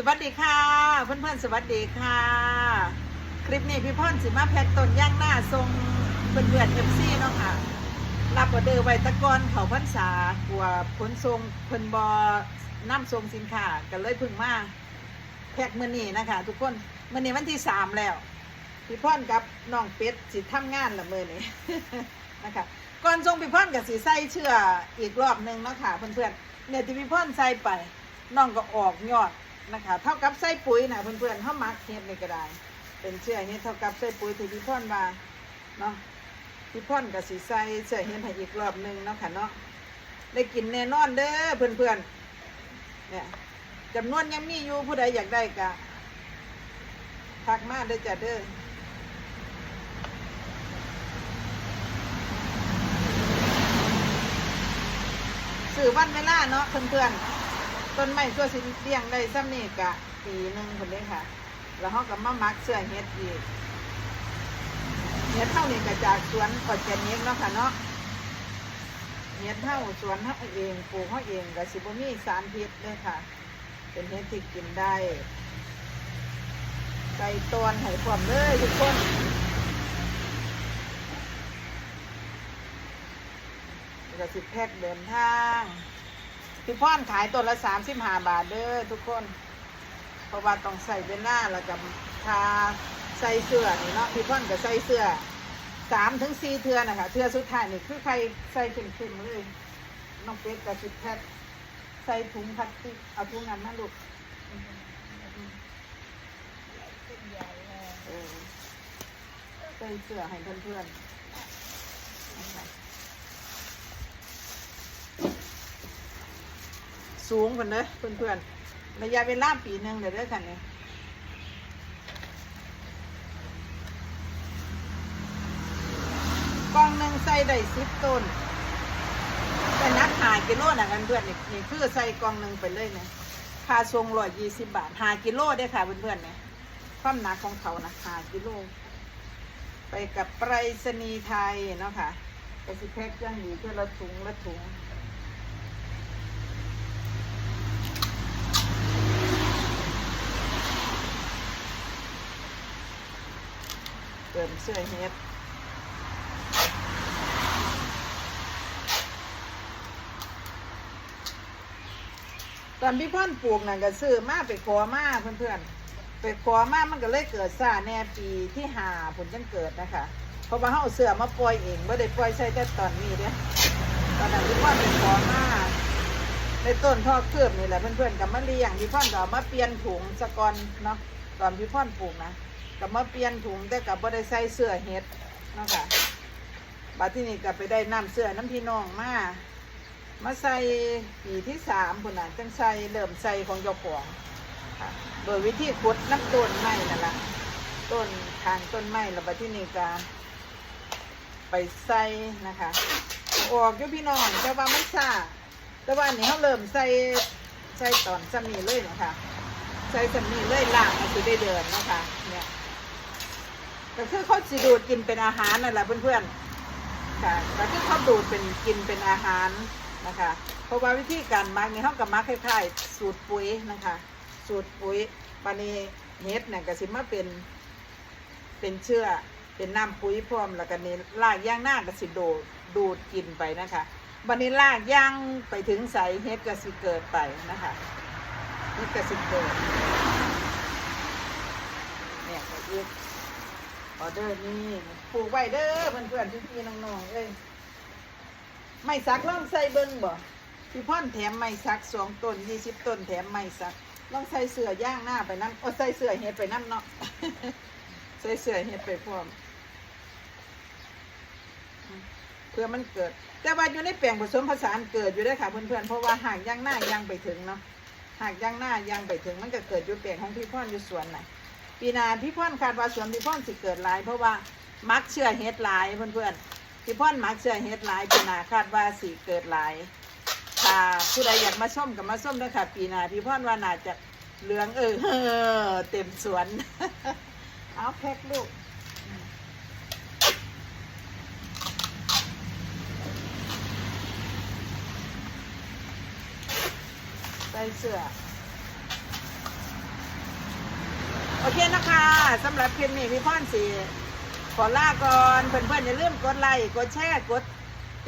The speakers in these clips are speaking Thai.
สวัสดีค่ะ เพื่อนๆ สวัสดีค่ะ คลิปนี้พี่พ่อนสิมาแพ็กต้นย่างหน้าทรงเพื่อนเพื่อเอฟซีเนาะค่ะ รับออเดอร์ไวตะกอนเขาพันษากลัวขนทรงเพิ่นบอน้ำทรงสินค้ากันเลยพึ่งมาแพ็กมือนี้นะคะ ทุกคนมือนี้วันที่สามแล้ว พี่พ่อนกับน้องเป็ดสิทำงานละมือนี้นะคะก่อนทรงพี่พ่อนกับสีใส่เชื่ออีกรอบหนึ่งเนาะค่ะเพื่อนๆเนี่ยที่พี่พ่อนใส่ไปน้องก็ออกยอด นะคะ เท่ากับใส่ปุ๋ยนะเพื่อนๆเขามักเฮ็ดในกระไดเป็นเชื่อเฮ็ดเท่ากับใส่ปุ๋ยที่พี่พ่อนมาเนาะพี่พ่อนกับสีใส่เชื่อเฮ็ดให้อีกรอบหนึ่งเนาะค่ะเนาะได้กินแน่นอนเด้อเพื่อนๆเนี่ยจำนวนยังมีอยู่ผู้ใดอยากได้กะทักมาเด้อจ้ะเด้อสื่อวันเวลาเนาะเพื่อนๆ ต้นไม้ตัวสิเลี้ยงได้ซ้ำนี่กะปีหนึ่งคนนี้ค่ะ แล้วเขาก็มามักเสื้อเฮ็ดอีกเฮ็ดเท่านี้ก็จากสวนออร์แกนิกเนาะค่ะเนาะเฮ็ดเท่าสวนเขาเองปลูกเขาเองก็สิบ่มีสารพิษเลยค่ะ เป็นเฮ็ดที่กินได้ใส่ตอนให้ความเลยทุกคนก็สิแพ็กเดินทาง พี่พ่อนขายตัวละสามสิบห้าบาทเด้อทุกคน เพราะว่าต้องใส่เวลาแล้วก็ทาใส่เสื้อนี่เนาะพี่พ่อนก็ใส่เสื้อสามถึงสี่เทือนะคะเทือสุดท้ายนี่คือใครใส่ขึ้นๆเลยน้องเป็ดกับสิแพ็กใส่ถุงพลาสติกเอาถุงนั้นมาลูกใส่เสื้อให้เพื่อนๆนะคะ สูงกว่าเนอะเพื่อนๆระยะเวลาปีหนึ่งเดี๋ยวเด้อค่ะเนี่ยกล่องหนึ่งใส่ได้สิบต้นแต่นักหากิโลนะกันเพื่อนนี่นี่คือใส่กล่องหนึ่งไปเลยนี่ยค่าทรงร้อยยี่สิบบาทหากิโลได้ค่ะเพื่อนๆเนี่ยความหนักของเขานะหากิโล ไปกับไปรษณีย์ไทยเนาะค่ะกสิแพ็กย่างดีเพื่อละถุงละถุง มเสื้อเฮ็ดตอนพี่พ่อนปลูกน่ะก็ซื้อมาไปขอมาเพื่อนๆไปขอมามันก็เลยเกิดซาแน่ปีที่หาผลจังเกิดนะคะเพราะว่าเขาเสื้อมาปล่อยเองไม่ได้ปล่อยใส่แต่ตอนนี้เด้ตอนนั้นพี่พ่อนไปขอมาในต้นทอเครือบนี่แหละเพื่อนๆกับมะเรียงพี่พ่อนก็เอามาเปลี่ยนถุงสะกอนเนาะตอนพี่พ่อนปลูกนะ กับมาเปลี่ยนถุงแต่กับบ่ได้ใส่เสื้อเฮ็ดเนาะค่ะบัดที่นี่ก็ไปได้น้ำเสื้อน้ำพี่น้องมามาใส่ปีที่สามพุ่นน่ะจังใส่เริ่มใส่ของเจ้าของค่ะโดยวิธีขุดน้ำต้นไม้นั่นละต้นทางต้นไม้แล้วบัดที่นี่ก็ไปใส่นะคะออกอยู่พี่น้องแต่ว่ามันซาแต่ว่านี้เขาเริ่มใส่ใส่ตอนสมีเลยนะคะใส่สำนีเลยล่างมันจะได้เดินนะคะเนี่ย ก็คือเขาสิดูดกินเป็นอาหารนั่นแหละเพื่อนๆค่ะก็คือเขาดูดเป็นกินเป็นอาหารนะคะ เพราะว่าวิธีการมักนี่เขากับมักคล้ายๆ สูตรปุ๋ยนะคะ สูตรปุ๋ยปานีเฮ็ดเนี่ยก็สิมาเป็นเป็นเชื่อเป็นน้ำปุ๋ยพร้อมแล้วก็นี่ลากย่างหน้าก็สิโดดดูดกินไปนะคะบันนี้ลากย่างไปถึงใสเฮ็ดก็สิเกิดไปนะคะนี่กสิเกิดเนี่ยก็อีก ออเดอร์นี่ปลูกไว้เด้อเพื่อนๆพี่ๆน้องๆเอ้ยไม่สักลองใส่เบิ้งบ่พี่พ่อนแถมไม่สักสองต้นยี่สิบต้นแถมไม่สักลองใส่เสื้อย่างหน้าไปน้ำโอ้ใส่เสื้อเฮ็ดไปน้ำเนาะใส่เสื้อเฮ็ดไปพร้อมเพื่อมันเกิด แต่ว่าอยู่ในแปลงผสมผสานเกิดอยู่ได้ค่ะเพื่อนๆเพราะว่าหากย่างหน้ายังไปถึงเนาะหากย่างหน้ายังไปถึงมันก็เกิดอยู่เปลี่ยนของพี่พ่อนอยู่สวนน่ะ ปีนาพี่พ่อนคาดว่าสวนพี่พ่อนสิเกิดหลาย เพราะว่ามักเชื่อเฮ็ดหลายเพื่อนๆพี่พ่อนมักเชื่อเฮ็ดหลายปีนาคาดว่าสิเกิดหลายถ้าผู้ใดอยากมาส้มกับมาส้มด้วยค่ะปีนาพี่พ่อนว่าน่าจะเหลืองเออเต็มสวน เอาแพ็คลูกใส่เสื้อ อเคนะคะสำหรับคลิปนี้พี่พ่อนสีขอลาก่อนเพื่อนๆอย่าลืมกดไลค์กดแชร์กด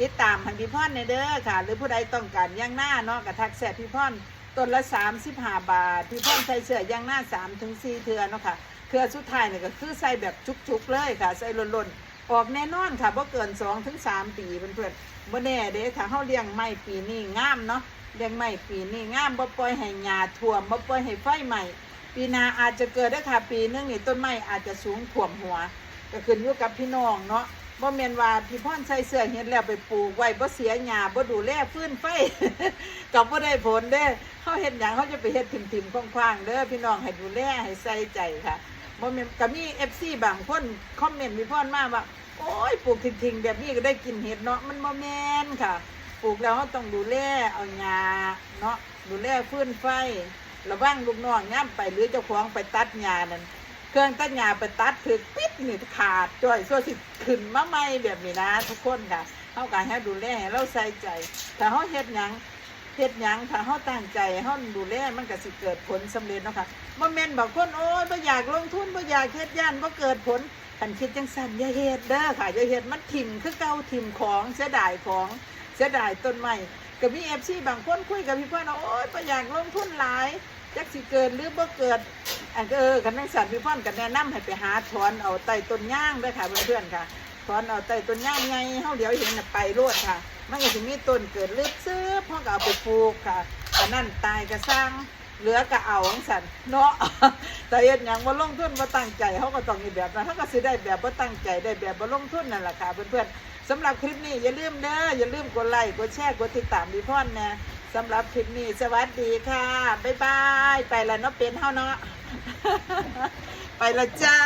ติดตามให้พี่พ่อนในเด้อค่ะ หรือผู้ใดต้องการย่างหน้าเนาะกับทักแสบพี่พ่อนต้นละ35บาท พี่พ่อนใส่เสื้อย่างหน้า3ถึง4เทือเนาะค่ะเทือสุดท้ายเนี่ยก็คือใส่แบบจุกๆเลยค่ะ ใส่ล่นๆออกแน่นอนค่ะบ่เกิน2ถึง3ปีเพื่อนๆบ่แน่เด้ถ้าเฮาเลี้ยงไม่ปีนี้งามเนาะเลี้ยงไม่ปีนี้งามบ่ปล่อยให้หญ้าท่วมบ่ปล่อยให้ไฟไหม้ ปีหนาอาจจะเกิดได้ค่ะปีนึงนี่ต้นไม้อาจจะสูงถ่วมหัว ก็ขึ้นอยู่กับพี่น้องเนาะบ่แมนว่าพี่พ่อนใส่เสื้อเฮ็ดแล้วไปปลูกไว้บ่เสียหญ้าบ่ดูแลฟื้นไฟก็บ่ได้ผลเด้เฮาเฮ็ดหยังเฮาจะไปเฮ็ดทิ่มๆคว้างๆเด้อพี่น้องให้ดูแลให้ใส่ใจค่ะบ่แม่นก็มี FC บางคนคอมเมนต์พี่พ่อนมาว่า โอ้ยปลูกทิ้งๆแบบนี้ก็ได้กินเห็ดเนาะมันบ่แม่นค่ะ ปลูกแล้วเราต้องดูแลเอาหญ้าเนาะดูแลฟื้นไฟ ระวังลูกน้องย่ำไปหรือเจ้าของไปตัดหญ้านั่นเครื่องตัดหญ้าไปตัดถึกปิดนี่ขาดจ้อยส่วนสิขึ้นมาใหม่แบบนี้นะ ทุกคนค่ะเฮาก็ให้ดูแลให้เราใส่ใจ ถ้าเฮาเฮ็ดหยังเฮ็ดหยังถ้าเฮาตั้งใจเฮาดูแลมันก็สิเกิดผลสำเร็จเนาะค่ะบ่แม่นบางคนโอ้ยบ่อยากลงทุนบ่อยากเฮ็ดย่านบ่เกิดผลคันคิดจังซั่นอย่าเฮ็ดเด้อค่ะอย่าเฮ็ดมันถิ่มคือเก่าถิ่มของเสียดายของเสียดายต้นไม้ ก็มี FC บางคนคุยกับพี่เพิ่อนว่าโอ้ยบ่อยากลงทุนหลายจักสิเกิดหรือบ่เกิดอันก็เออกันในสัตว์พี่พ่อนกันแนะนำให้ไปหาถอนเอาใต้ต้นย่างด้วยค่ะเพื่อนๆค่ะถอนเอาใต้ต้นย่างไงเฮาเดี๋ยวเห็นน่ะไปรวดค่ะ มันก็สิมีต้นเกิดลึกซื้อพ่อก็เอาไปปลูกค่ะอันนั้นตายก็สร้างเหลือก็เอาของสันเนาะแต่เฮ็ดหยังบ่าลงทุนบ่าตั้งใจเฮาก็ต้องมีแบบนั้นเฮาก็สิได้แบบบ่าตั้งใจได้แบบบ่าลงทุนนั่นแหละค่ะเพื่อนๆ สำหรับคลิปนี้อย่าลืมเด้ออย่าลืมกดไลค์กดแชร์กดติดตามดีพ่อนนะสำหรับคลิปนี้สวัสดีค่ะบ๊ายบายไปละเนาะเป็นเฮาเนาะไปละจ้า